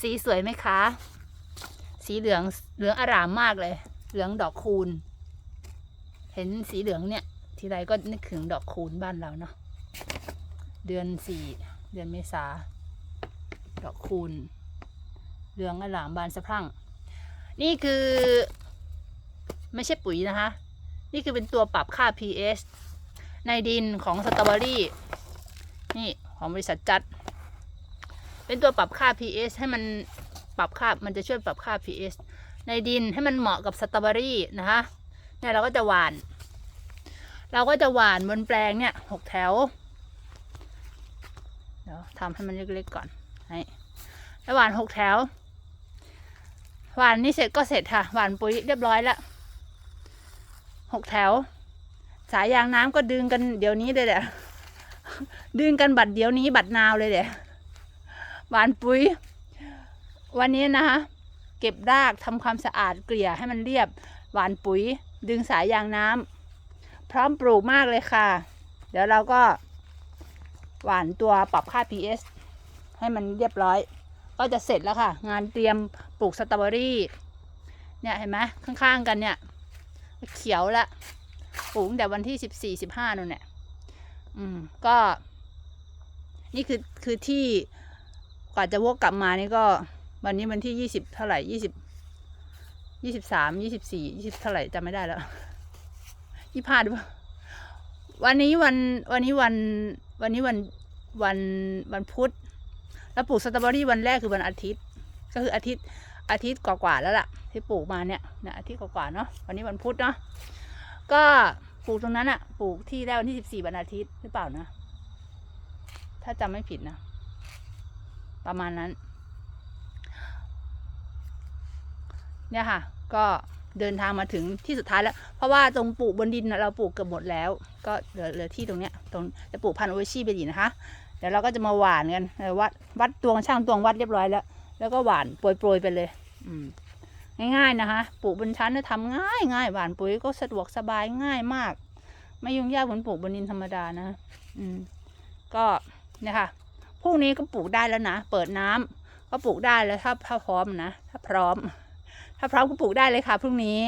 สีสวยไหมคะ สีเหลืองเหลืองอารามมากเลย เหลืองดอกคูณ เห็นสีเหลืองเนี่ย ทีไรก็นึกถึงดอกคูณบ้านเราเนาะ เดือนสี่เดือนเมษา ดอกคูณ เหลืองอารามบานสะพรั่ง นี่คือ ไม่ใช่ปุ๋ยนะคะ นี่คือเป็นตัวปรับค่า pH ในดินของสตรอเบอรี่ นี่ของบริษัทจัด เป็นตัวปรับค่า pH ให้มันปรับค่ามันจะช่วยปรับค่า pH ในดินให้มันเหมาะกับสตรอเบอรี่นะคะเนี่ยเราก็จะหว่าน เราก็จะหว่านบนแปลงเนี่ยหกแถวเดี๋ยวทำให้มันเล็กๆก่อนให้แล้วหว่านหกแถว หว่านนี่เสร็จก็เสร็จค่ะ หว่านปุ๋ยเรียบร้อยแล้วหกแถว สายยางน้ำก็ดึงกันเดี๋ยวนี้เลยแหละดึงกันบัดเดี๋ยวนี้บัดนาวเลยแหละ หวานปุ๋ย วันนี้นะคะเก็บรากทำความสะอาดเกลี่ยให้มันเรียบ หวานปุ๋ย ดึงสายยางน้ำพร้อมปลูกมากเลยค่ะ เดี๋ยวเราก็หวานตัวปรับค่า pH ให้มันเรียบร้อย ก็จะเสร็จแล้วค่ะ งานเตรียมปลูกสตรอเบอรี่ เนี่ยเห็นไหมข้างๆกันเนี่ย เขียวละปลูกแต่วันที่สิบสี่สิบห้านู่นเนี่ย อืม ก็ นี่คือคือที่ ว่าจะวกกลับมานี่ก็ วันนี้วันที่ยี่สิบเท่าไหร่ยี่สิบยี่สิบสามยี่สิบสี่ยี่สิบเท่าไหร่จำไม่ได้แล้วยี่ห้าหรือเปล่าวันนี้วันวันนี้วันวันนี้วันวันวันพุธแล้วปลูกสตรอเบอรี่วันแรกคือวันอาทิตย์ ก็คืออาทิตย์อาทิตย์กว่าๆแล้วล่ะ ที่ปลูกมาเนี่ยนะอาทิตย์กว่าๆเนาะวันนี้วันพุธเนาะก็ปลูกตรงนั้นอะปลูกที่แรกวันที่สิบสี่วันอาทิตย์หรือเปล่านะ ถ้าจำไม่ผิดนะ ประมาณนั้น เนี่ยค่ะ ก็เดินทางมาถึงที่สุดท้ายแล้ว เพราะว่าตรงปลูกบนดินนะเราปลูกเกือบหมดแล้ว ก็เหลือเหลือที่ตรงเนี้ยตรงจะปลูกพันธุ์โอวอร์ชีไปดีนะคะ เดี๋ยวเราก็จะมาหวานกันวัดวัดตวงช่างตวงวัดเรียบร้อยแล้ว แล้วก็หวานโปรยๆไปเลย อืมง่ายๆนะคะ ปลูกบนชั้นเนี่ยทำง่ายง่ายหวานปุ๋ยก็สะดวกสบายง่ายมาก ไม่ยุ่งยากเหมือนปลูกบนดินธรรมดานะ อืม ก็เนี่ยค่ะ พรุ่งนี้ก็ปลูกได้แล้วนะ เปิดน้ำก็ปลูกได้แล้วถ้าถ้าพร้อมนะ ถ้าพร้อม ถ้าพร้อมก็ปลูกได้เลยค่ะพรุ่งนี้